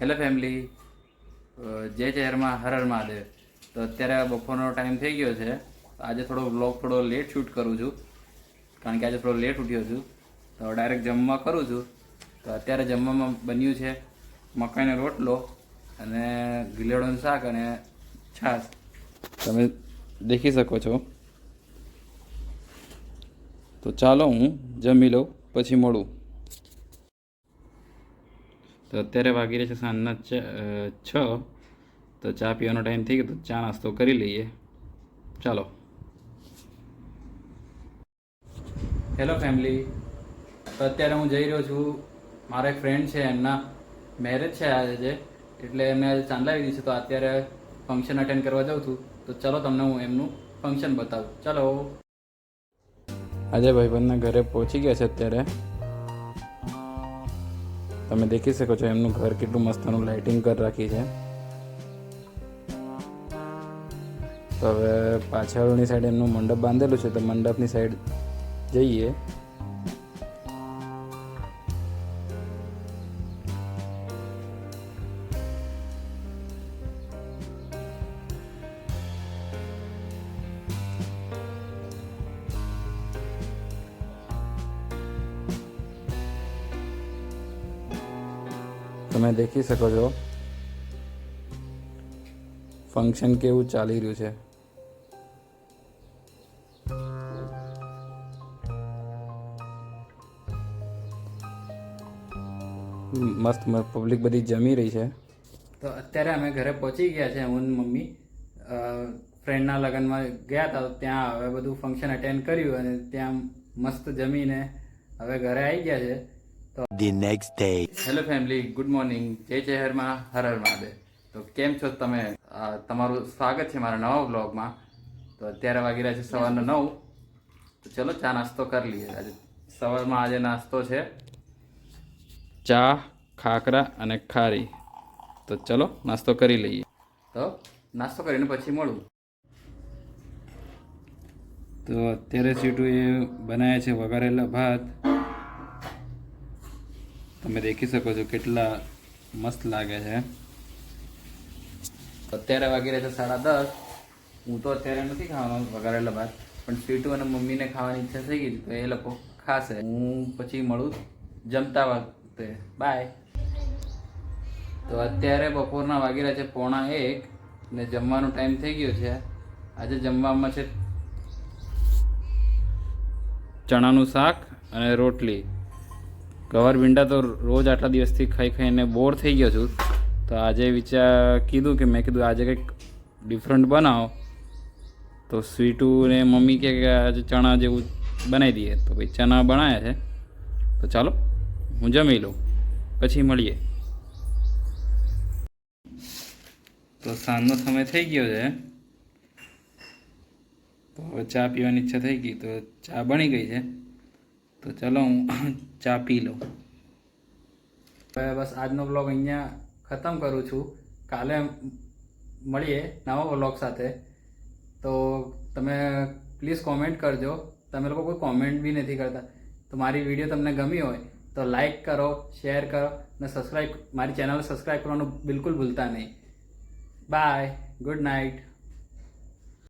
Hello family. જે ચહેરમાં હર હર મહાદેવ. તો અત્યારે બપોરનો ટાઈમ થઈ ગયો છે. આજે થોડો બ્લોગ થોડો લેટ શૂટ કરું છું. કારણ કે આજે થોડો લેટ ઉઠ્યો છું. તો ડાયરેક્ટ જમવા કરું છું. તો અત્યારે જમવામાં બન્યું છે મકાઈનો રોટલો અને ગીલેડોનું શાક અને છાશ. તમે દેખી શકો છો. તો ચાલો હું જમી લઉં, પછી મળું. તો અત્યારે વાગી રહ્યા છે સાંજના છ તો ચા પીવાનો ટાઈમ થઈ ગયો તો ચા નાસ્તો કરી લઈએ. ચાલો. હેલો ફેમિલી તો અત્યારે હું જઈ રહ્યો છું. મારા એક ફ્રેન્ડ છે એમના મેરેજ છે આજે એટલે એમને આજે ચાંદલા લીધી છે તો અત્યારે ફંક્શન અટેન્ડ કરવા જાઉં છું. તો ચલો તમને હું એમનું ફંક્શન બતાવું. ચલો. આજે ભાઈબંધના ઘરે પહોંચી ગયા છે અત્યારે. તમે દેખી શકો છો એમનું ઘર કેટલું મસ્તનું લાઇટિંગ કરી રાખી છે. તો હવે પાછળની સાઈડ એમનું મંડપ બાંધેલું છે, તો મંડપની સાઈડ જઈએ. તમે દેખી શકો છો. ફંક્શન કેવું ચાલી રહ્યું છે? મસ્ત પબ્લિક બધી જમી રહી છે. તો અત્યારે અમે ઘરે પહોંચી ગયા છે, હું મમ્મી. ફ્રેન્ડના લગ્નમાં ગયા હતા ત્યાં હવે બધું ફંક્શન અટેન્ડ કર્યું અને ત્યાં મસ્ત જમીને હવે ઘરે આવી ગયા છે. The next day. Hello family good morning જય શહેરમાં હર હર મહાદેવ તો કેમ છો તમે? તમારું સ્વાગત છે મારા નવા બ્લોગમાં તો અત્યારે વાગી રહ્યા છે સવારના નવ. તો ચલો ચા નાસ્તો કરી લઈએ. આજે સવારમાં આજે નાસ્તો છે ચા, ખાખરા અને ખારી. તો ચલો નાસ્તો કરી લઈએ. તો નાસ્તો કરીને પછી મળું. તો અત્યારે સીટું એ બનાવ્યા છે વઘારેલા ભાત. તમે દેખી શકો છો કેટલા મસ્ત લાગે છે. અત્યારે વાગી રહ્યા છે સાડા દસ. હું તો અત્યારે નથી ખાવાનો વઘારેલા ભાત, પણ સ્વીટુ અને મમ્મીને ખાવાની ઈચ્છા થઈ ગઈ તો એ લોકો ખાશે. હું પછી મળું જમતા વખતે. બાય તો અત્યારે બપોરના વાગી રહ્યા છે પોણા એક ને જમવાનો ટાઈમ થઈ ગયો છે. આજે જમવામાં છે ચણાનું શાક અને રોટલી. ગવાર ભીંડા તો રોજ આટલા દિવસથી ખાઈ ખાઈને બોર થઈ ગયો છું. તો આજે વિચાર કીધું કે મેં કીધું આજે કંઈક ડિફરન્ટ બનાવો. તો સ્વીટુ ને મમ્મી કે આજે ચણા જેવું બનાવી દઈએ. તો ભાઈ ચણા બનાવ્યા છે. તો ચાલો, હું જમી લઉં. પછી મળીએ. તો સાંજનો સમય થઈ ગયો છે. તો ચા પીવાની ઈચ્છા થઈ ગઈ. તો ચા બની ગઈ છે. તો ચલો હું ચા પી લઉં. બસ આજનો બ્લોગ અહીંયા ખતમ કરું છું. કાલે મળીએ નવા બ્લોગ સાથે. તો તમે પ્લીઝ કોમેન્ટ કરજો. તમે લોકો કોઈ કોમેન્ટ બી નથી કરતા. તો મારી વીડિયો તમને ગમી હોય તો લાઈક કરો શેર કરો અને સબસ્ક્રાઈબ મારી ચેનલ સબસ્ક્રાઈબ કરવાનું બિલકુલ ભૂલતા નહીં. Bye good night